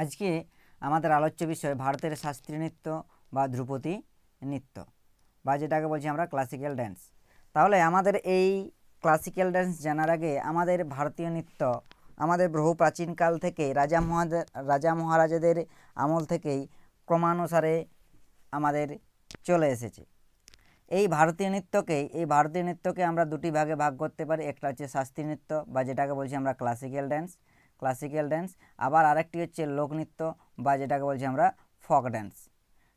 আজকে আমাদের আলোচ্য বিষয় ভারতের শাস্ত্রীয় নৃত্য বা ধ্রুপদী নৃত্য বা যেটাকে বলছি আমরা ক্লাসিক্যাল ড্যান্স তাহলে আমাদের এই ক্লাসিক্যাল ড্যান্স জানার আগে আমাদের ভারতীয় নৃত্য, আমাদের বহু প্রাচীনকাল থেকে রাজা মহাদের রাজা মহারাজাদের আমল থেকেই ক্রমানুসারে আমাদের চলে এসেছে। এই ভারতীয় নৃত্যকে, এই ভারতীয় নৃত্যকে আমরা দুটি ভাগে ভাগ করতে পারি। একটা হচ্ছে শাস্ত্রীয় নৃত্য বা যেটাকে বলছি আমরা ক্লাসিক্যাল ড্যান্স ক্লাসিক্যাল ড্যান্স আবার আরেকটি হচ্ছে লোকনৃত্য বা যেটাকে বলছি আমরা ফক ড্যান্স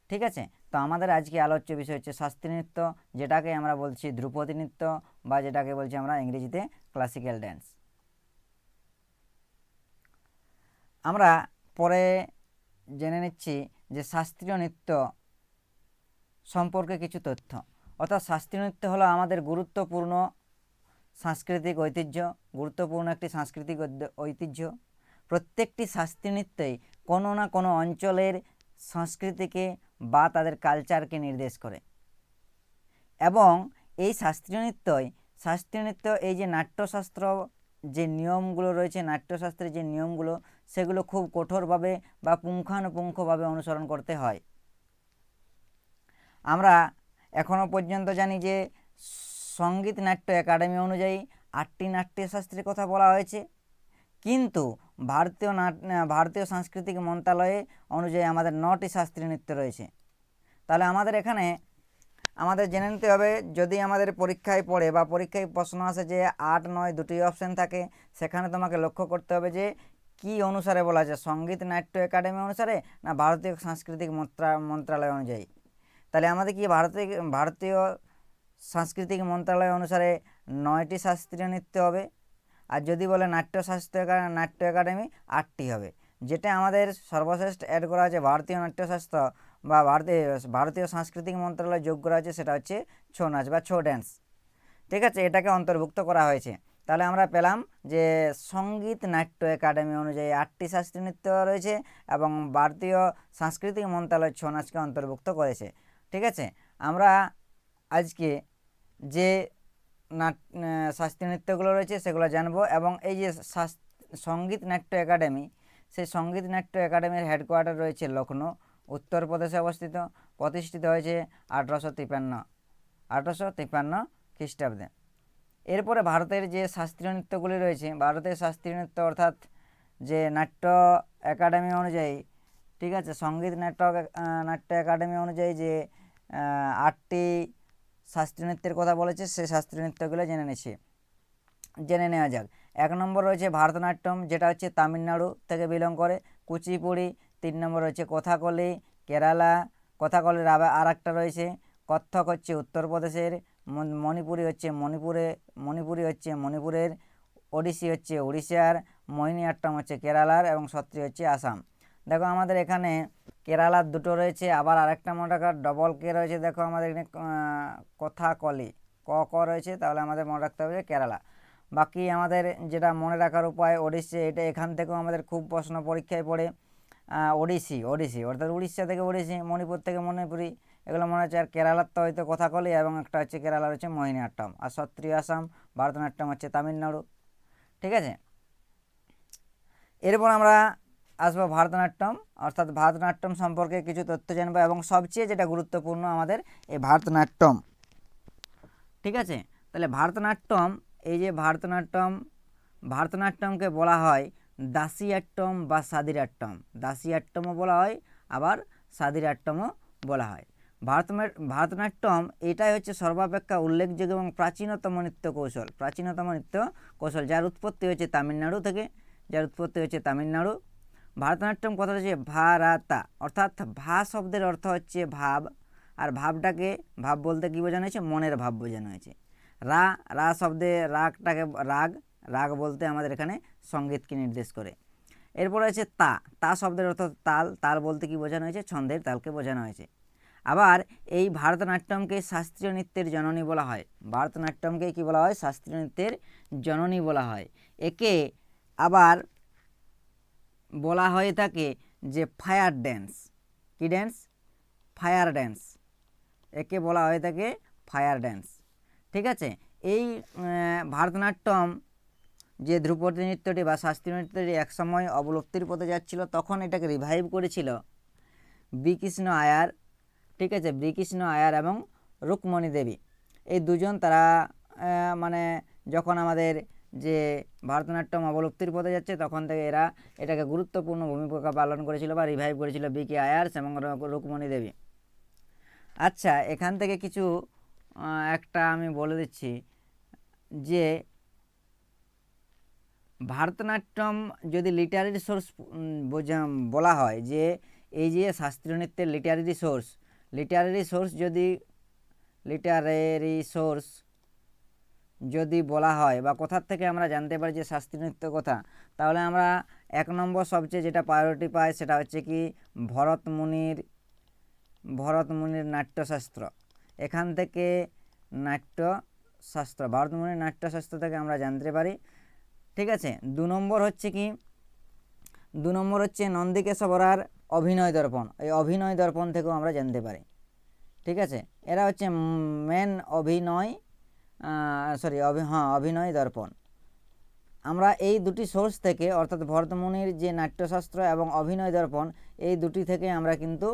ঠিক আছে? তো আমাদের আজকে আলোচ্য বিষয় হচ্ছে শাস্ত্রীয় নৃত্য, যেটাকে আমরা বলছি ধ্রুপদী নৃত্য বা যেটাকে বলছি আমরা ইংরেজিতে ক্লাসিক্যাল ড্যান্স আমরা পরে জেনে নিচ্ছি যে শাস্ত্রীয় নৃত্য সম্পর্কে কিছু তথ্য। অর্থাৎ শাস্ত্রীয় নৃত্য হলো আমাদের গুরুত্বপূর্ণ সাংস্কৃতিক ঐতিহ্য, গুরুত্বপূর্ণ একটি সাংস্কৃতিক ঐতিহ্য। প্রত্যেকটি শাস্ত্রীয় নৃত্যই কোনো না কোনো অঞ্চলের সংস্কৃতিকে বা তাদের কালচারকে নির্দেশ করে। এবং এই শাস্ত্রীয় নৃত্যই শাস্ত্রীয় নৃত্য এই যে নাট্যশাস্ত্র যে নিয়মগুলো রয়েছে, নাট্যশাস্ত্রের যে নিয়মগুলো, সেগুলো খুব কঠোরভাবে বা পুঙ্খানুপুঙ্খভাবে অনুসরণ করতে হয়। আমরা এখনও পর্যন্ত জানি যে সংগীত নাট্য একাডেমি অনুযায়ী আটটি নাট্যশাস্ত্রের কথা বলা হয়েছে। কিন্তু ভারতীয় নাট ভারতীয় সাংস্কৃতিক মন্ত্রণালয়ে অনুযায়ী আমাদের নটি শাস্ত্রীয় নৃত্য রয়েছে। তাহলে আমাদের এখানে, আমাদের জেনে নিতে হবে, যদি আমাদের পরীক্ষায় পড়ে বা পরীক্ষায় প্রশ্ন আসে যে আট, নয় দুটি অপশান থাকে, সেখানে তোমাকে লক্ষ্য করতে হবে যে কি অনুসারে বলা আছে সংগীত নাট্য একাডেমি অনুসারে না ভারতীয় সাংস্কৃতিক মন্ত্রা- মন্ত্রণালয় অনুযায়ী। তাহলে আমাদের কি ভারতীয় ভারতীয় সাংস্কৃতিক মন্ত্রণালয় অনুসারে নয়টি শাস্ত্রীয় নৃত্য হবে। আর যদি বলে নাট্য শাস্ত্র নাট্য একাডেমি, আটটি হবে। যেটা আমাদের সর্বশ্রেষ্ঠ অ্যাড করা আছে ভারতীয় নাট্যশাস্ত্র বা ভারতীয় ভারতীয় সাংস্কৃতিক মন্ত্রণালয় যোগ করা আছে, সেটা হচ্ছে ছৌ নাচ বা ছৌ ড্যান্স ঠিক আছে, এটাকে অন্তর্ভুক্ত করা হয়েছে। তাহলে আমরা পেলাম যে সংগীত নাট্য একাডেমি অনুযায়ী আটটি শাস্ত্রীয় নৃত্য রয়েছে এবং ভারতীয় সাংস্কৃতিক মন্ত্রণালয় ছৌ নাচকে অন্তর্ভুক্ত করেছে। ঠিক আছে, আমরা আজকে যে নাট শাস্ত্রীয় নৃত্যগুলো রয়েছে সেগুলো জানব এবং এই যে সংগীত নাট্য একাডেমি, সেই সংগীত নাট্য একাডেমির হেডকোয়ার্টার রয়েছে লখনৌ উত্তরপ্রদেশে অবস্থিত, প্রতিষ্ঠিত হয়েছে আঠারোশো তিপ্পান্ন আঠারোশো তিপ্পান্ন খ্রিস্টাব্দে। এরপরে ভারতের যে শাস্ত্রীয় নৃত্যগুলি রয়েছে, ভারতের শাস্ত্রীয় নৃত্য অর্থাৎ যে নাট্য একাডেমি অনুযায়ী, ঠিক আছে, সংগীত নাট্য নাট্য একাডেমি অনুযায়ী যে আটটি শাস্ত্রীয় নৃত্যের কথা বলেছে সেই শাস্ত্রীয় নৃত্যগুলো জেনে নিচ্ছি জেনে নেওয়া যাক। এক নম্বর রয়েছে ভারতনাট্যম, যেটা হচ্ছে তামিলনাড়ু থেকে বিলং করে। কুচিপুড়ি, তিন নম্বর রয়েছে কথাকলি, কেরালা, কথাকলির আবার আর একটা রয়েছে। কত্থক হচ্ছে উত্তরপ্রদেশের মণিপুরি হচ্ছে মণিপুরে, মণিপুরি হচ্ছে মণিপুরের, ওড়িশি হচ্ছে উড়িষ্যার মোহিনীআট্টম হচ্ছে কেরালার এবং সত্রী হচ্ছে আসাম। দেখো আমাদের এখানে কেরালার দুটো রয়েছে, আবার আরেকটা মনে রাখার ডবল কে রয়েছে, দেখো আমাদের এখানে কথা কথাকলি ক ক রয়েছে, তাহলে আমাদের মনে রাখতে হবে কেরালা। বাকি আমাদের যেটা মনে রাখার উপায়, ওড়িশি, এটা এখান থেকেও আমাদের খুব প্রশ্ন পরীক্ষায় পড়ে ওড়িশি ওড়িশি, অর্থাৎ উড়িষ্যা থেকে ওড়িশি, মণিপুর থেকে মণিপুরি, এগুলো মনে হচ্ছে আর কেরালার তো হয়তো কথাকলি এবং একটা হচ্ছে কেরালার হচ্ছে মোহিনীআট্টম আর সত্রীয় আসাম, ভারতনাট্যম হচ্ছে তামিলনাড়ু, ঠিক আছে? এরপর আমরা আসব ভারতনাট্যম, অর্থাৎ ভারতনাট্যম সম্পর্কে কিছু তথ্য জানব এবং সবচেয়ে যেটা গুরুত্বপূর্ণ আমাদের এই ভারতনাট্যম। ঠিক আছে? তাহলে ভারতনাট্যম, এই যে ভারতনাট্যম, ভারতনাট্যমকে বলা হয় দাসিয়াট্টম বা সাদিরাট্টম দাসিয়াট্টমও বলা হয়, আবার সাদিরাট্টমও বলা হয়। ভারত ভারতনাট্যম, এটাই হচ্ছে সর্বাপেক্ষা উল্লেখযোগ্য এবং প্রাচীনতম নৃত্য কৌশল, প্রাচীনতম নৃত্য কৌশল, যার উৎপত্তি হয়েছে তামিলনাড়ু থেকে। যার উৎপত্তি হচ্ছে তামিলনাড়ু ভারতনাট্যম কথাটা হচ্ছে ভারাতা। অর্থাৎ ভা শব্দের অর্থ হচ্ছে ভাব, আর ভাবটাকে ভাব বলতে কী বোঝানো হয়েছে? মনের ভাব বোঝানো হয়েছে। রা রা শব্দে রাগটাকে, রাগ রাগ বলতে আমাদের এখানে সঙ্গীতকে নির্দেশ করে। এরপর আছে তা। তা শব্দের অর্থ তাল। তাল বলতে কি বোঝানো হয়েছে? ছন্দের তালকে বোঝানো হয়েছে। আবার এই ভারতনাট্যমকে শাস্ত্রীয় নৃত্যের জননী বলা হয়। ভারতনাট্যমকে কি বলা হয়? শাস্ত্রীয় নৃত্যের জননী বলা হয়। একে আবার বলা হয়ে থাকে যে ফায়ার ড্যান্স। কি ড্যান্স? Fire dance. একে বলা হয়ে থাকে ফায়ার ড্যান্স। ঠিক আছে? এই ভারতনাট্যম যে ধ্রুপদী নৃত্যটি বা শাস্ত্রীয় নৃত্যটি একসময় অবলুপ্তির পথে যাচ্ছিল, তখন এটাকে রিভাইভ করেছিল বিকৃষ্ণ আয়ার, ঠিক আছে? বিকৃষ্ণ আয়ার এবং রুকমণি দেবী। এই দুজন তারা মানে যখন আমাদের যে ভারতনাট্যম অবলুপ্তির পথে যাচ্ছে, তখন থেকে এরা এটাকে গুরুত্বপূর্ণ ভূমিকা পালন করেছিল বা রিভাইভ করেছিল বি কে আয়ার্স এবং রুক- রুকমণি দেবী। আচ্ছা এখান থেকে কিছু একটা আমি বলে দিচ্ছি যে ভারতনাট্যম যদি লিটারেরি সোর্স বলা হয় যে এই যে শাস্ত্রীয় নৃত্যের লিটারেরি সোর্স লিটারেরি সোর্স যদি লিটারেরি সোর্স যদি বলা হয় বা কোথার থেকে আমরা জানতে পারি যে শাস্ত্রীয় নৃত্য কথা, তাহলে আমরা এক নম্বর সবচেয়ে যেটা প্রায়োরিটি পাই সেটা হচ্ছে কি ভরত মুনির ভরত মুনির নাট্যশাস্ত্র। এখান থেকে নাট্যশাস্ত্র, ভরত মুনির নাট্যশাস্ত্র থেকে আমরা জানতে পারি। ঠিক আছে? দু নম্বর হচ্ছে কি, দু নম্বর হচ্ছে নন্দিকেশবরার অভিনয় দর্পণ। এই অভিনয় দর্পণ থেকেও আমরা জানতে পারি। ঠিক আছে? এরা হচ্ছে মেন অভিনয় সরি অভি হ্যাঁ অভিনয় দর্পণ। আমরা এই দুটি সোর্স থেকে, অর্থাৎ ভরতমুনির যে নাট্যশাস্ত্র এবং অভিনয় দর্পণ, এই দুটি থেকে আমরা কিন্তু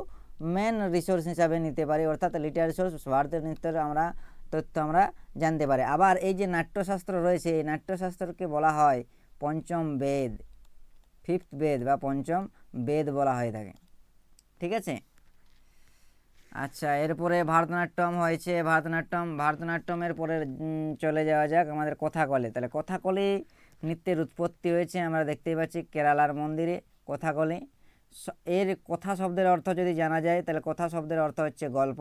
মেন রিসোর্স হিসাবে নিতে পারি, অর্থাৎ লিটারি সোর্স ভারতীয় নৃত্যের আমরা, তথ্য আমরা জানতে পারি। আবার এই যে নাট্যশাস্ত্র রয়েছে, এই নাট্যশাস্ত্রকে বলা হয় পঞ্চম বেদ ফিফথ বেদ বা পঞ্চম বেদ বলা হয়ে থাকে। ঠিক আছে? আচ্ছা এরপরে ভারতনাট্যম হয়েছে। ভারতনাট্যম, ভারতনাট্যমের পরে চলে যাওয়া যাক আমাদের কথাকলে। তাহলে কথাকলি নৃত্যের উৎপত্তি হয়েছে, আমরা দেখতেই পাচ্ছি কেরালার মন্দিরে কথাকলি। এর কথা শব্দের অর্থ যদি জানা যায়, তাহলে কথা শব্দের অর্থ হচ্ছে গল্প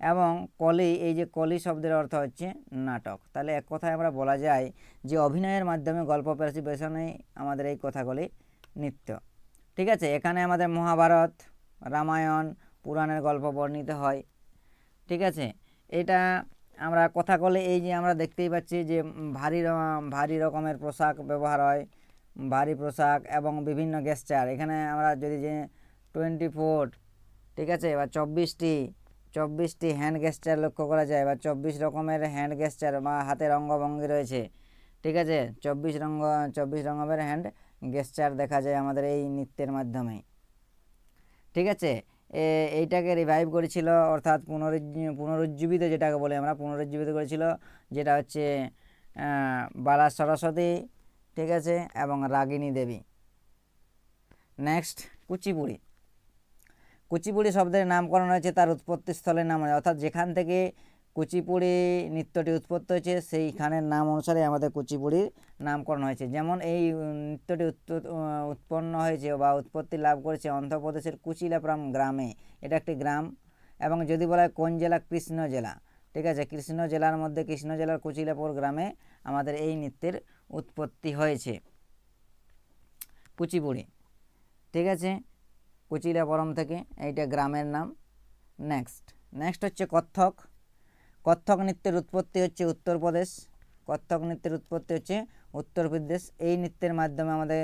এবং কলি, এই যে কলি শব্দের অর্থ হচ্ছে নাটক। তাহলে এক কথায় আমরা বলা যায় যে অভিনয়ের মাধ্যমে গল্প পরিবেশনেই আমাদের এই কথাগুলি নৃত্য। ঠিক আছে? এখানে আমাদের মহাভারত, রামায়ণ পুরাণের গল্প বর্ণিত হয়। ঠিক আছে? এটা আমরা কথা বলে এই যে আমরা দেখতেই পাচ্ছি যে ভারী ভারী রকমের পোশাক ব্যবহার হয়, ভারী পোশাক এবং বিভিন্ন গেস্টার এখানে আমরা যদি যে টোয়েন্টি ফোর ঠিক আছে? বা চব্বিশটি চব্বিশটি হ্যান্ড গেস্টার লক্ষ্য করা যায় বা চব্বিশ রকমের হ্যান্ড গেস্টার বা হাতের অঙ্গভঙ্গি রয়েছে। ঠিক আছে? চব্বিশ রঙ্গ, চব্বিশ রকমের হ্যান্ড গেস্টার দেখা যায় আমাদের এই নৃত্যের মাধ্যমে। ঠিক আছে? এইটাকে রিভাইভ করেছিল, অর্থাৎ পুনরুজ্জী- পুনরুজ্জীবিত যেটাকে বলে আমরা, পুনরুজ্জীবিত করেছিল, যেটা হচ্ছে বালা সরস্বতী, ঠিক আছে, এবং রাগিনী দেবী। নেক্সট কুচিপুড়ি। কুচিপুড়ি শব্দের নামকরণ হয়েছে, তার উৎপত্তিস্থলের নাম, অর্থাৎ যেখান থেকে কুচিপুড়ি নৃত্যটি উৎপত্তি হয়েছে। সেইখানের নাম অনুসারে আমাদের কুচিপুড়ির নামকরণ হয়েছে। যেমন এই নৃত্যটি উৎপ- উৎপন্ন হয়েছে বা উৎপত্তি লাভ করেছে অন্ধ্রপ্রদেশের কুচিলাপুরম গ্রামে। এটা একটি গ্রাম এবং যদি বলা হয় কোন জেলা? কৃষ্ণ জেলা। ঠিক আছে? কৃষ্ণ জেলার মধ্যে কৃষ্ণ জেলার কুচিলাপুর গ্রামে আমাদের এই নৃত্যের উৎপত্তি হয়েছে। কুচিপুড়ি। ঠিক আছে? কুচিলাপুরম থেকে এইটা গ্রামের নাম। নেক্সট নেক্সট হচ্ছে কত্থক। কত্থক নৃত্যের উৎপত্তি হচ্ছে উত্তরপ্রদেশ। কত্থক নৃত্যের উৎপত্তি হচ্ছে উত্তরপ্রদেশ। এই নৃত্যের মাধ্যমে আমাদের,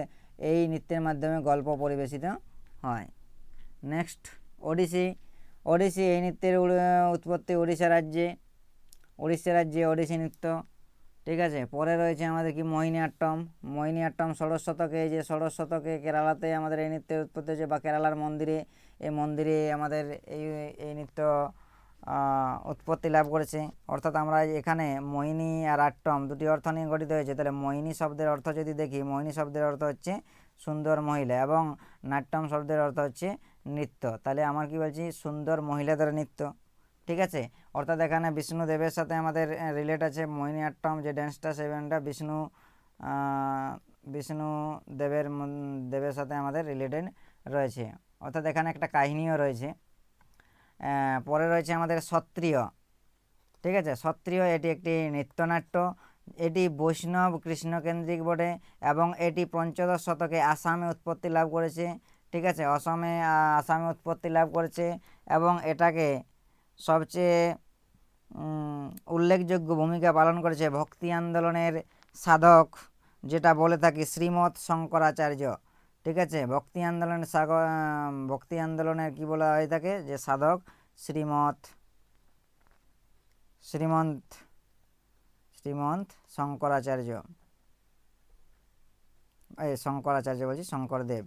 এই নৃত্যের মাধ্যমে গল্প পরিবেশিত হয়। নেক্সট ওড়িশি ওড়িশি এই নৃত্যের উৎপত্তি উড়িষ্যা রাজ্যে। উড়িষ্যা রাজ্যে ওড়িশি নৃত্য। ঠিক আছে? পরে রয়েছে আমাদের কি মোহিনীআট্টম মোহিনীআট্টম ষোড়শ শতকে যে ষোড়শ শতকে কেরালাতে আমাদের এই নৃত্যের উৎপত্তি হয়েছে বা কেরালার মন্দিরে, এই মন্দিরে আমাদের এই এই নৃত্য উৎপত্তি লাভ করেছে। অর্থাৎ আমরা এখানে মোহিনী আর আট্টম দুটি অর্থ নিয়ে গঠিত হয়েছে। তাহলে মোহিনী শব্দের অর্থ যদি দেখি, মোহিনী শব্দের অর্থ হচ্ছে সুন্দর মহিলা এবং নাট্যম শব্দের অর্থ হচ্ছে নৃত্য। তাহলে আমার কি বলছি? সুন্দর মহিলাদের নৃত্য। ঠিক আছে? অর্থাৎ এখানে বিষ্ণু দেবের সাথে আমাদের রিলেট আছে মোহিনী, আট্টম, যে ড্যান্সটা সেই ব্যান্ডটা বিষ্ণু বিষ্ণু দেবের দেবের সাথে আমাদের রিলেটেড রয়েছে। অর্থাৎ এখানে একটা কাহিনীও রয়েছে। পরে রয়েছে আমাদের সত্রিয় ঠিক আছে? সত্রিয় এটি একটি নৃত্যনাট্য। এটি বৈষ্ণব কৃষ্ণকেন্দ্রিক বটে এবং এটি পঞ্চদশ শতকে আসামে উৎপত্তি লাভ করেছে। ঠিক আছে? অসমে আসামে উৎপত্তি লাভ করেছে এবং এটাকে সবচেয়ে উল্লেখযোগ্য ভূমিকা পালন করেছে ভক্তি আন্দোলনের সাধক, যেটা বলে থাকি শ্রীমৎ শঙ্করাচার্য। ঠিক আছে? ভক্তি আন্দোলনের সাগ ভক্তি আন্দোলনের কি বলা হয়ে থাকে যে সাধক শ্রীমত শ্রীমন্ত শ্রীমন্ত শঙ্করাচার্য। এই শঙ্করাচার্য বলছি শঙ্করদেব।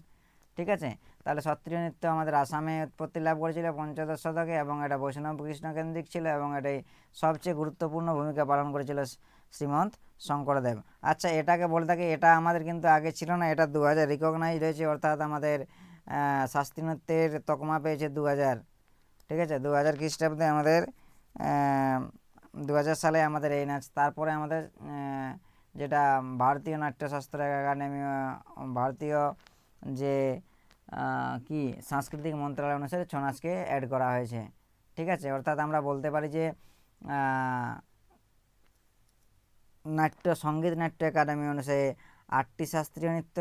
ঠিক আছে? তাহলে সত্রিয় নৃত্য আমাদের আসামে উৎপত্তি লাভ করেছিল পঞ্চদশ শতকে এবং এটা বৈষ্ণব কৃষ্ণ কেন্দ্রিক ছিল এবং এটাই সবচেয়ে গুরুত্বপূর্ণ ভূমিকা পালন করেছিল শ্রীমন্ত শঙ্করদেব। আচ্ছা এটাকে বলে থাকি, এটা আমাদের কিন্তু আগে ছিল না, এটা দু হাজার রিকগনাইজ হয়েছে, অর্থাৎ আমাদের শাস্ত্রী তকমা পেয়েছে দু হাজার ঠিক আছে? দু হাজার খ্রিস্টাব্দে আমাদের দু হাজার সালে আমাদের এই নাচ, তারপরে আমাদের যেটা ভারতীয় নাট্যশাস্ত্র একাডেমি ভারতীয় যে কি, সাংস্কৃতিক মন্ত্রণালয় অনুসারে ছৌ নাচকে অ্যাড করা হয়েছে, ঠিক আছে? অর্থাৎ আমরা বলতে পারি যে নাট্য, সংগীত নাট্য একাডেমি অনুসারে আটটি শাস্ত্রীয় নৃত্য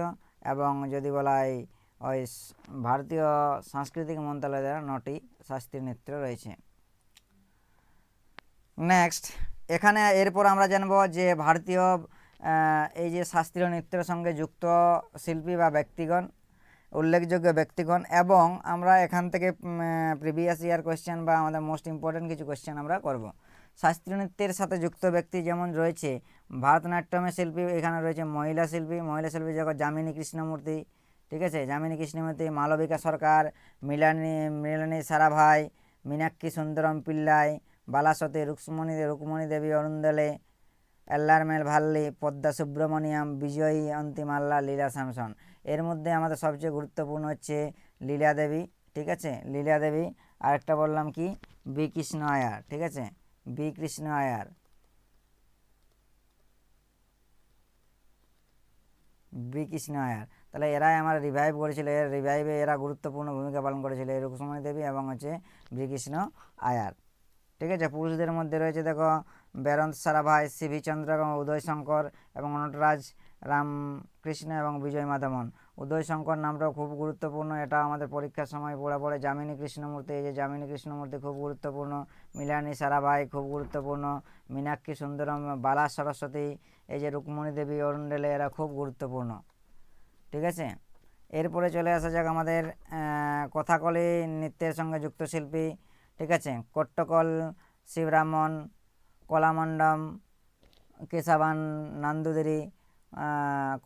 এবং যদি বলা হয় ওই ভারতীয় সাংস্কৃতিক মন্ত্রণালয় দ্বারা নটি শাস্ত্রীয় নৃত্য রয়েছে। নেক্সট এখানে এরপর আমরা জানব যে ভারতীয় এই যে শাস্ত্রীয় নৃত্যের সঙ্গে যুক্ত শিল্পী বা ব্যক্তিগণ, উল্লেখযোগ্য ব্যক্তিগণ এবং আমরা এখান থেকে প্রিভিয়াস ইয়ার কোয়েশ্চেন বা আমাদের মোস্ট ইম্পর্টেন্ট কিছু কোয়েশ্চেন আমরা করব। শাস্ত্রীয় নৃত্যের সাথে যুক্ত ব্যক্তি যেমন রয়েছে ভারতনাট্যমের শিল্পী, এখানে রয়েছে মহিলা শিল্পী মহিলা শিল্পী যখন যামিনী কৃষ্ণমূর্তি, ঠিক আছে? যামিনী কৃষ্ণমূর্তি, মালবিকা সরকার, মিলানি মিলানি সারাভাই, মীনাক্ষী সুন্দরম পিল্লাই, বালাসতী রুক্মণী রুক্মণী দেবী অরুন্দলে এল্লারমেল ভাল্লি, পদ্মা সুব্রমণিয়াম, বিজয়ী অন্তিমাল্লা, লীলা স্যামসন। এর মধ্যে আমাদের সবচেয়ে গুরুত্বপূর্ণ হচ্ছে লীলা দেবী, ঠিক আছে? লীলা দেবী, আরেকটা বললাম কি? বি কৃষ্ণ আয়ার, ঠিক আছে? বি কৃষ্ণ আয়ার। বি কৃষ্ণ আয়ার। তাহলে এরাই আমার রিভাইভ করেছিল, এর রিভাইভে এরা গুরুত্বপূর্ণ ভূমিকা পালন করেছিল, এই রুকুসমণি দেবী এবং হচ্ছে বি কৃষ্ণ আয়ার। ঠিক আছে, পুরুষদের মধ্যে রয়েছে দেখো, বেরন্ত সারাভাই সিভি চন্দ্র এবং উদয় শঙ্কর এবং নটরাজ রামকৃষ্ণ এবং বিজয় মাধবন উদয় শঙ্কর নামটাও খুব গুরুত্বপূর্ণ। এটা আমাদের পরীক্ষার সময় পড়ে পড়ে যামিনী কৃষ্ণমূর্তি, এই যে যামিনী কৃষ্ণমূর্তি খুব গুরুত্বপূর্ণ। মিলানি সারাভাই খুব গুরুত্বপূর্ণ। মীনাক্ষী সুন্দরম, বালা সরস্বতী, এই যে রুক্মণী দেবী অরুণডেলে এরা খুব গুরুত্বপূর্ণ। ঠিক আছে? এরপরে চলে আসা যাক আমাদের কথাকলি নৃত্যের সঙ্গে যুক্ত শিল্পী। ঠিক আছে? কট্টকল, শিবরামন, কলামণ্ডম, কেশাবান, নান্দুদেরি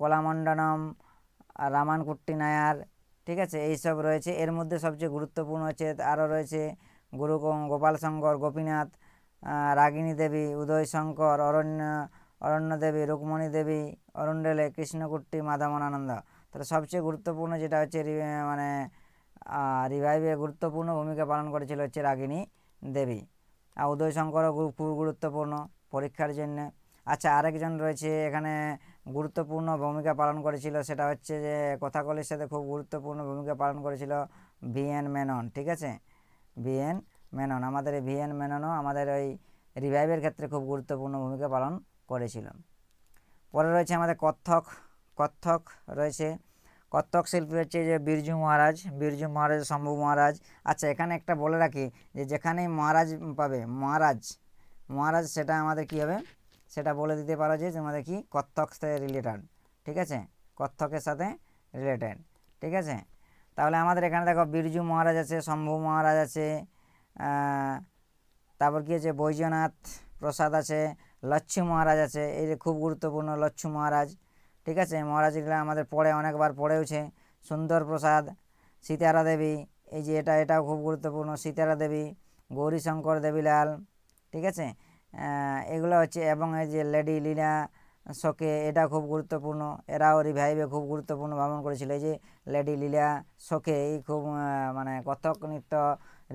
কলামণ্ডনম রামানকুট্টি নায়ার ঠিক আছে? এইসব রয়েছে। এর মধ্যে সবচেয়ে গুরুত্বপূর্ণ হচ্ছে আরও রয়েছে গুরু গোপাল শঙ্কর, গোপীনাথ রাগিনী দেবী, উদয় শঙ্কর, অরণ্য অরণ্য দেবী, রুক্মণী দেবী অরুণ্ডেলে কৃষ্ণকুট্টি মাধবনানন্দ তাহলে সবচেয়ে গুরুত্বপূর্ণ যেটা হচ্ছে মানে রিভাইভে গুরুত্বপূর্ণ ভূমিকা পালন করেছিল হচ্ছে রাগিনী দেবী। আর উদয় শঙ্করও খুব গুরুত্বপূর্ণ পরীক্ষার জন্য। আচ্ছা আরেকজন রয়েছে এখানে গুরুত্বপূর্ণ ভূমিকা পালন করেছিল সেটা হচ্ছে যে কথাকলির সাথে খুব গুরুত্বপূর্ণ ভূমিকা পালন করেছিল ভি এন মেনন, ঠিক আছে? ভি এন মেনন, আমাদের এই ভি এন মেননও আমাদের ওই রিভাইভের ক্ষেত্রে খুব গুরুত্বপূর্ণ ভূমিকা পালন করেছিল। পরে রয়েছে আমাদের কত্থক কত্থক রয়েছে, কত্থক শিল্পী হচ্ছে যে বিরজু মহারাজ বিরজু মহারাজ, শম্ভু মহারাজ। আচ্ছা এখানে একটা বলে রাখি যে যেখানেই মহারাজ পাবে, মহারাজ মহারাজ সেটা আমাদের কী হবে? সেটা বলে দিতে পারো যে তোমাদের কি কত্থক সাথে রিলেটেড ঠিক আছে? কত্থকের সাথে রিলেটেড ঠিক আছে? তাহলে আমাদের এখানে দেখো বিরজু মহারাজ আছে, শম্ভু মহারাজ আছে তারপর কী আছে? বৈদ্যনাথ প্রসাদ আছে, লচ্ছু মহারাজ আছে, এই যে খুব গুরুত্বপূর্ণ লচ্ছু মহারাজ, ঠিক আছে? মহারাজগুলো আমাদের পড়ে, অনেকবার পড়েওছে। সুন্দর প্রসাদ, সীতারা দেবী, এই যে এটা, এটাও খুব গুরুত্বপূর্ণ, সীতারা দেবী, গৌরীশঙ্কর দেবীলাল, ঠিক আছে? এগুলো হচ্ছে এবং এই যে লেডি লীলা শোকে, এটা খুব গুরুত্বপূর্ণ। এরাও রিভাইভে খুব গুরুত্বপূর্ণ ভ্রমণ করেছিল। এই যে লেডি লীলা শোকে, এই খুব মানে কথক নৃত্য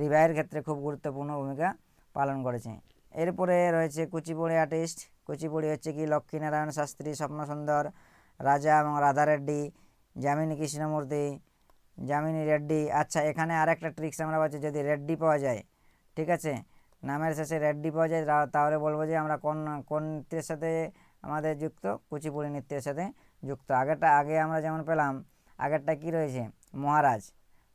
রিভাইয়ের ক্ষেত্রে খুব গুরুত্বপূর্ণ ভূমিকা পালন করেছে। এরপরে রয়েছে কুচিপুড়ি আর্টিস্ট কুচিপুড়ি হচ্ছে কি লক্ষ্মীনারায়ণ শাস্ত্রী, স্বপ্নসুন্দর, রাজা এবং রাধা রেড্ডি, যামিনী কৃষ্ণমূর্তি, যামিনী রেড্ডি। আচ্ছা এখানে আরেকটা ট্রিক্স আমরা পাচ্ছি, যদি রেড্ডি পাওয়া যায়, ঠিক আছে? নামের শেষে রেড্ডি পাওয়া যায় তাহলে বলব যে আমরা কোন কোন নৃত্যের সাথে আমাদের যুক্ত? কুচিপুড়ি নৃত্যের সাথে যুক্ত। আগেরটা, আগে আমরা যেমন পেলাম, আগেরটা কি রয়েছে? মহারাজ।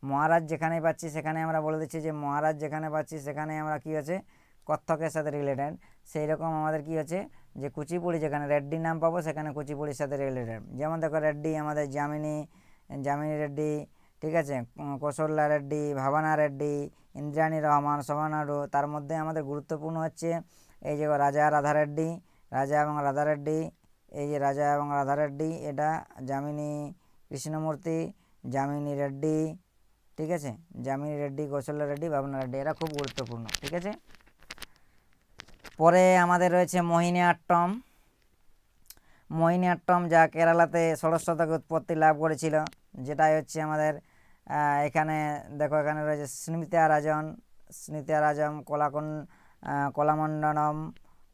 মহারাজ যেখানেই পাচ্ছি সেখানে আমরা বলে দিচ্ছি যে মহারাজ যেখানে পাচ্ছি সেখানে আমরা কি আছে? কত্থকের সাথে রিলেটেড সেই রকম আমাদের কি হচ্ছে যে কুচিপুড়ি যেখানে রেড্ডি নাম পাবো সেখানে কুচিপুড়ির সাথে রিলেটেড যেমন দেখো রেড্ডি আমাদের জামিনী জামিনী রেড্ডি ঠিক আছে? কৌশল্যা রেড্ডি, ভাবানা রেড্ডি, ইন্দ্রাণী রহমান সোমানাডু তার মধ্যে আমাদের গুরুত্বপূর্ণ হচ্ছে এই যে রাজা রাধা রেড্ডি, রাজা এবং রাধা রেড্ডি, এই যে রাজা এবং রাধা রেড্ডি, এটা যামিনী কৃষ্ণমূর্তি, যামিনী রেড্ডি, ঠিক আছে? যামিনী রেড্ডি কৌশল্যা রেড্ডি, ভাবনা রেড্ডি, এরা খুব গুরুত্বপূর্ণ, ঠিক আছে? পরে আমাদের রয়েছে মোহিনী আট্টম। মোহিনীআট্টম যা কেরালাতে ষোড়শ শতকে উৎপত্তি লাভ করেছিল, যেটাই হচ্ছে আমাদের এখানে দেখো, এখানে রয়েছে স্মৃতা রাজন স্মৃতা রাজম, কলাকন কলামণ্ডনম,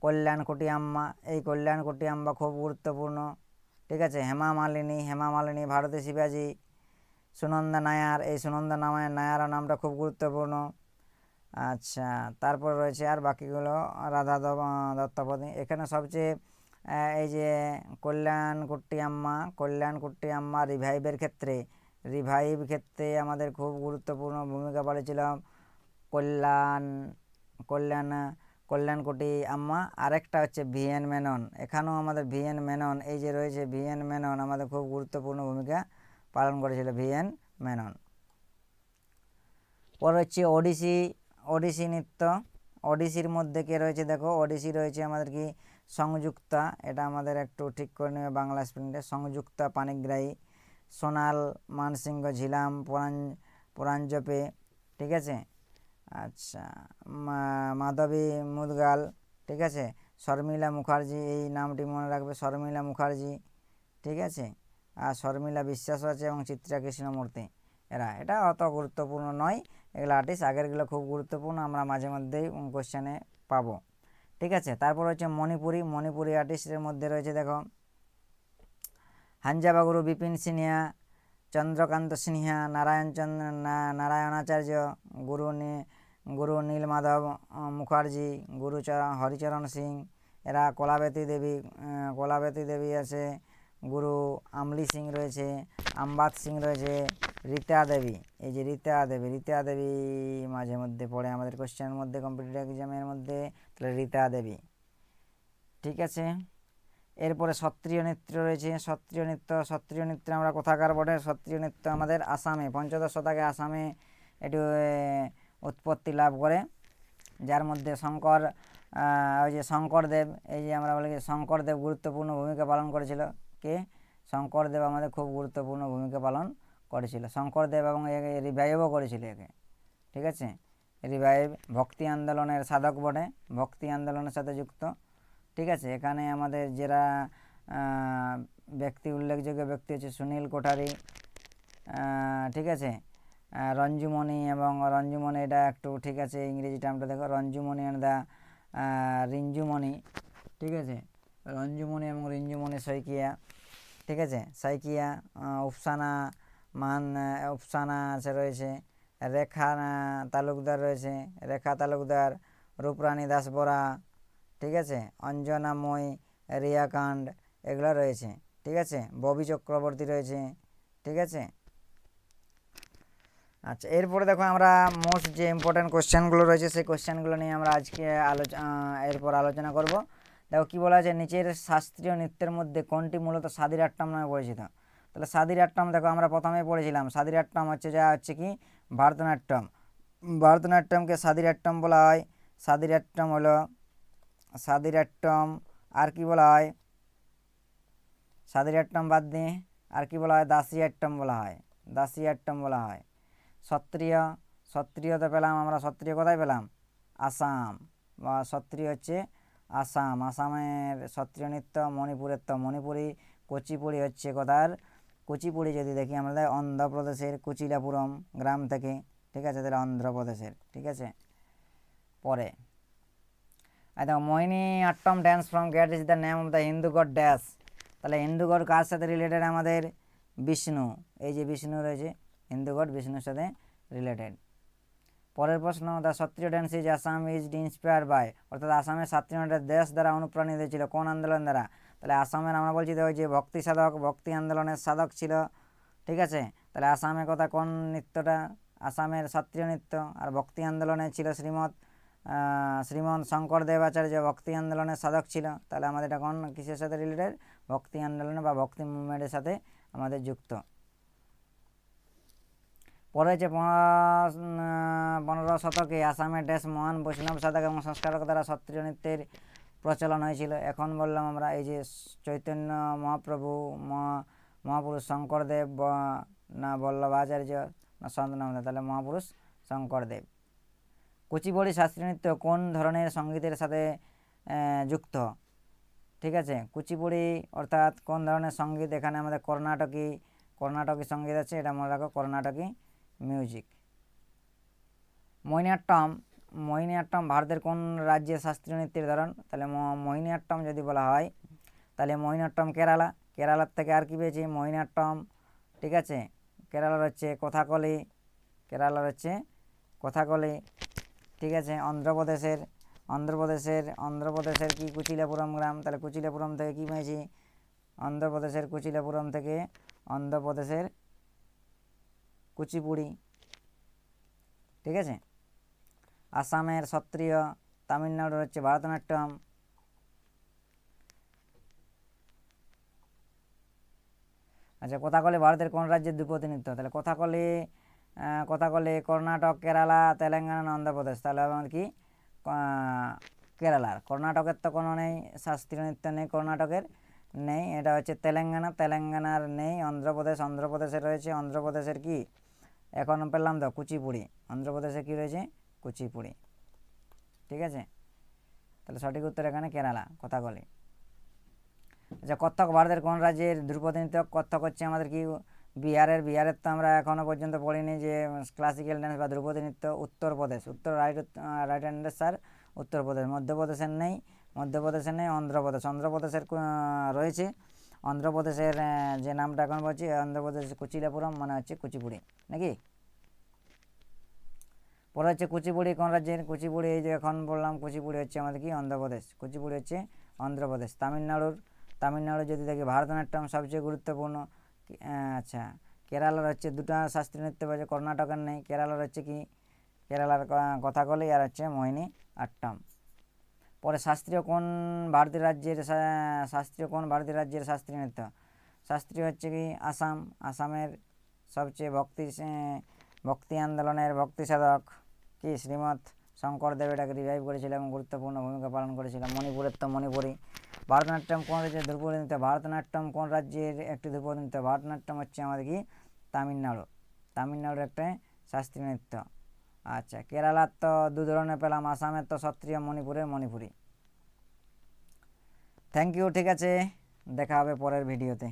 কল্যাণকুটি আম্মা। এই কল্যাণকুটি আম্মা খুব গুরুত্বপূর্ণ, ঠিক আছে? হেমা মালিনী হেমা মালিনী ভারতী শিবাজি, সুনন্দা নায়ার। এই সুনন্দা নামায় নায়ার নামটা খুব গুরুত্বপূর্ণ। আচ্ছা তারপর রয়েছে আর বাকিগুলো রাধা দ- দত্তপদী এখানে সবচেয়ে এই যে কল্যাণ কুট্টি আম্মা কল্যাণ কুট্টি আম্মা রিভাইভের ক্ষেত্রে রিভাইভ ক্ষেত্রে আমাদের খুব গুরুত্বপূর্ণ ভূমিকা পালিয়েছিল কল্যাণ কল্যাণ, কল্যাণকুটি। আম্মা, আরেকটা হচ্ছে ভিএন মেনন। এখানেও আমাদের ভিএন মেনন, এই যে রয়েছে ভিএন মেনন, আমাদের খুব গুরুত্বপূর্ণ ভূমিকা পালন করেছিল ভিএন মেনন। পরে হচ্ছে ওডিসি ওডিসি নৃত্য। ওডিসির মধ্যে কে রয়েছে দেখো? ওডিসি রয়েছে আমাদের কি? সংযুক্তা। এটা আমাদের একটু ঠিক করে নেবে বাংলা স্প্রিন্টে সংযুক্তা পানিগ্রাহী। সোনাল, মানসিংহ, ঝিলাম, পুরাণ পুরাঞ্জপে ঠিক আছে? আচ্ছা মাধবী মুদগাল, ঠিক আছে? শর্মিলা মুখার্জি, এই নামটি মনে রাখবে, শর্মিলা মুখার্জি, ঠিক আছে? আর শর্মিলা বিশ্বাস আছে এবং চিত্রা কৃষ্ণমূর্তি। এরা, এটা অত গুরুত্বপূর্ণ নয়, এগুলো আর্টিস্ট আগেরগুলো খুব গুরুত্বপূর্ণ, আমরা মাঝে মধ্যেই কোশ্চেনে পাবো। ঠিক আছে? তারপর হচ্ছে মণিপুরি মণিপুরি আর্টিস্টের মধ্যে রয়েছে, দেখো হাঞ্জাবাগুরু বিপিন সিনহা, চন্দ্রকান্ত সিনহা, নারায়ণ চন্দ্র নারায়ণাচার্য, গুরু গুরু নীলমাধব মুখার্জি গুরুচরণ হরিচরণ সিং, এরা কলাবেতী দেবী কলাবেতী দেবী আছে, গুরু আমলি সিং রয়েছে, আম্বাদ সিং রয়েছে, রীতা দেবী, এই যে রীতা দেবী রীতা দেবী মাঝে মধ্যে পড়ে আমাদের কোশ্চেনের মধ্যে কম্পিটিটিভ এক্সামের মধ্যে, তাহলে রীতা দেবী, ঠিক আছে? এরপরে সত্রিয় নৃত্য রয়েছে, সত্রিয় নৃত্য সত্রিয় নৃত্য আমরা কোথাকার বটে? সত্রিয় নৃত্য আমাদের আসামে, পঞ্চদশ শতকে আসামে এটি উৎপত্তি লাভ করে। যার মধ্যে শঙ্কর ওই যে শঙ্করদেব, এই যে আমরা বলি শঙ্করদেব গুরুত্বপূর্ণ ভূমিকা পালন করেছিল। কে? শঙ্করদেব আমাদের খুব গুরুত্বপূর্ণ ভূমিকা পালন করেছিল। শঙ্করদেব এবং একে রিভাইভও করেছিল একে। ঠিক আছে? রিভাইভ ভক্তি আন্দোলনের সাধক বটে। ভক্তি আন্দোলনের সাথে যুক্ত। ঠিক আছে এখানে আমাদের যারা ব্যক্তি উল্লেখযোগ্য ব্যক্তি হচ্ছে সুনীল কোঠারি ঠিক আছে? রঞ্জুমণি এবং রঞ্জুমণি এটা একটু ঠিক আছে ইংরেজি টার্মটা দেখো রঞ্জুমণি অ্যান্ড দ্য রিঞ্জুমণি ঠিক আছে? রঞ্জুমণি এবং রিঞ্জুমণি শইকিয়া ঠিক আছে? সাইকিয়া আহ, উপসানা মান আহ, উপসানা আছে রয়েছে রেখা তালুকদার রয়েছে রেখা তালুকদার রূপরানী দাস বরা ঠিক আছে? অঞ্জনা মই রিয়াকান্ড এগুলো রয়েছে, ঠিক আছে? ববি চক্রবর্তী রয়েছে, ঠিক আছে? আচ্ছা এরপরে দেখো আমরা মোস্ট যে ইম্পর্ট্যান্ট কোশ্চেনগুলো রয়েছে, সেই কোশ্চেনগুলো নিয়ে আমরা আজকে আলোচনা এরপর আলোচনা করব। দেখো কী বলা আছে? নিচের শাস্ত্রীয় নৃত্যের মধ্যে কোনটি মূলত সাদির আট্টাম নামে পরিচিত? তাহলে সাদির আট্টাম দেখো আমরা প্রথমে পড়েছিলাম। সাদির আট্টাম হচ্ছে যা, হচ্ছে কি? ভারতনাট্যম। ভারতনাট্যমকে সাদির আট্টাম বলা হয়। সাদির আট্টাম হলো সাদির আট্টম আর কি বলা হয়? সাদির আট্টম বাদ দিয়ে, আর কি বলা হয়? দাসী আট্টম বলা হয়। দাসী আট্টম বলা হয়। সত্রিয়, সত্রিয়তে পেলাম আমরা, সত্রিয় কোথায় পেলাম? আসাম। বা সত্রিয় হচ্ছে আসাম। আসামের সত্রিয় নৃত্য, মণিপুরের তো মণিপুরি কুচিপুড়ি হচ্ছে কোথার? কুচিপুড়ি যদি দেখি আমাদের অন্ধ্রপ্রদেশের কুচিলাপুরম গ্রাম থেকে। ঠিক আছে, তাহলে অন্ধ্রপ্রদেশের। ঠিক আছে? পরে। আর দেখো Mohini Attam dance from got is the name of the Hindu dash তাহলে হিন্দু গড কার সাথে রিলেটেড আমাদের? বিষ্ণু। এই যে বিষ্ণু রয়েছে হিন্দু গড বিষ্ণুর সাথে রিলেটেড পরের প্রশ্ন the Sattriya dance is Assam is inspire by অর্থাৎ আসামের সাত্রীয় দেশ দ্বারা অনুপ্রাণিত ছিল, কোন আন্দোলন দ্বারা? তাহলে আসামের, আমরা বলছি ওই যে ভক্তি সাধক, ভক্তি আন্দোলনের সাধক ছিল, ঠিক আছে? তাহলে আসামের কথা কোন নৃত্যটা? আসামের সত্রিয় নৃত্য আর ভক্তি আন্দোলনে ছিল শ্রীমৎ আহ, শ্রীমন্ত শঙ্কর দেবাচার্য ভক্তি আন্দোলনের সাধক ছিল। তাহলে আমাদের এটা কোন কিসের সাথে রিলেটেড ভক্তি আন্দোলনে বা ভক্তি মুভমেন্টের সাথে আমাদের যুক্ত। পরে হচ্ছে পনেরো শতকে আসামের দেশ মহান বৈষ্ণব সাধক এবং সংস্কারক দ্বারা সত্রিয় নৃত্যের প্রচলন হয়েছিল। এখন বললাম আমরা এই যে চৈতন্য মহাপ্রভু মহা- মহাপুরুষ শঙ্করদেব না বল্লভাচার্য না সন্তনাম তাহলে মহাপুরুষ শঙ্করদেব। কুচিপুড়ি শাস্ত্রীয় নৃত্য কোন ধরনের সঙ্গীতের সাথে যুক্ত? ঠিক আছে কুচিপুড়ি অর্থাৎ কোন ধরনের সংগীত? এখানে আমাদের কর্ণাটকী কর্ণাটকী সংগীত আছে, এটা মনে রাখো, কর্ণাটকী মিউজিক মোহিনীয়াট্টম মোহিনীয়াট্টম ভারতের কোন রাজ্যের শাস্ত্রীয় নৃত্যের ধরন? তাহলে মোহিনীয়াট্টম যদি বলা হয়, তাহলে মোহিনীয়াট্টম কেরালা, কেরালার থেকে আর কি পেয়েছি? মোহিনীয়াট্টম ঠিক আছে, কেরালার হচ্ছে কথাকলি, কেরালার হচ্ছে কথাকলি ঠিক আছে, অন্ধ্রপ্রদেশের অন্ধ্রপ্রদেশের অন্ধ্রপ্রদেশের কি কুচিলাপুরম গ্রাম? তাহলে কুচিলাপুরম থেকে কি পেয়েছি? অন্ধ্রপ্রদেশের কুচিলাপুরম থেকে অন্ধ্রপ্রদেশের কুচিপুড়ি। ঠিক আছে? আসামের সত্রিয় তামিলনাড়ুর হচ্ছে ভারতনাট্যম। আচ্ছা কথাকলি ভারতের কোন রাজ্যের ধ্রুপদী নৃত্য তাহলে কথাকলি আহ, কথাকলি কর্ণাটক কেরালা তেলেঙ্গানা অন্ধ্রপ্রদেশ তাহলে হবে কি? কেরালার। কর্ণাটকের তো কোনো নেই শাস্ত্রীয় নৃত্য নেই কর্ণাটকের নেই। এটা হচ্ছে তেলেঙ্গানা। তেলেঙ্গানার নেই অন্ধ্রপ্রদেশ অন্ধ্রপ্রদেশে রয়েছে অন্ধ্রপ্রদেশের কি? এখন পেলাম তো কুচিপুড়ি। অন্ধ্রপ্রদেশে কি রয়েছে? কুচিপুড়ি। ঠিক আছে? তাহলে সঠিক উত্তর এখানে কেরালা কথা কথাকলি আচ্ছা কত্থক ভারতের কোন রাজ্যের ধ্রুপদী নৃত্য কত্থক হচ্ছে আমাদের কি? বিহারের বিহারের তো আমরা এখনও পর্যন্ত পড়িনি যে ক্লাসিক্যাল ড্যান্স বা ধ্রুপদী নৃত্য, উত্তরপ্রদেশ। উত্তর রাইট রাইট হ্যান্ডের স্যার উত্তরপ্রদেশ। মধ্যপ্রদেশের নেই মধ্যপ্রদেশের নেই, অন্ধ্রপ্রদেশ। অন্ধ্রপ্রদেশের রয়েছে। অন্ধ্রপ্রদেশের যে নামটা এখন বলছি, অন্ধ্রপ্রদেশ কুচিলাপুরম মানে হচ্ছে কুচিপুড়ি, নাকি? পরে হচ্ছে কুচিপুড়ি, কোন রাজ্যের কুচিপুড়ি, এই যে এখন বললাম কুচিপুড়ি হচ্ছে আমাদের কি? অন্ধ্রপ্রদেশ। কুচিপুড়ি হচ্ছে অন্ধ্রপ্রদেশ। তামিলনাড়ুর, তামিলনাড়ু যদি দেখি, ভারতনাট্যম সবচেয়ে গুরুত্বপূর্ণ। আচ্ছা। কেরালার হচ্ছে দুটো শাস্ত্রীয় নৃত্য পাচ্ছে কর্ণাটকের নেই। কেরালার হচ্ছে কি? কেরালার ক- কথাকলি আর হচ্ছে মোহিনী আট্টম। পরে শাস্ত্রীয় কোন ভারতীয় রাজ্যের শাস্ত্রীয় কোন ভারতীয় রাজ্যের শাস্ত্রীয় নৃত্য? শাস্ত্রীয় হচ্ছে কি? আসাম। আসামের সবচেয়ে ভক্তি ভক্তি আন্দোলনের ভক্তি সাধক কি? শ্রীমৎ শঙ্করদেব এটাকে রিভাইভ করেছিল এবং গুরুত্বপূর্ণ ভূমিকা পালন করেছিল। মণিপুরের তো মণিপুরি। ভারতনাট্যম কোন রাজ্যের ধ্রুপদী নৃত্য ভারতনাট্যম কোন রাজ্যের একটি ধ্রুপদী নৃত্য ভারতনাট্যম হচ্ছে আমাদের কি? তামিলনাড়ু। তামিলনাড়ুর একটা শাস্ত্রীয় নৃত্য। আচ্ছা কেরালার তো দু ধরনের পেলাম, আসামের তো সত্রিয় মণিপুরের মণিপুরি। থ্যাংক ইউ ঠিক আছে। দেখা হবে পরের ভিডিওতে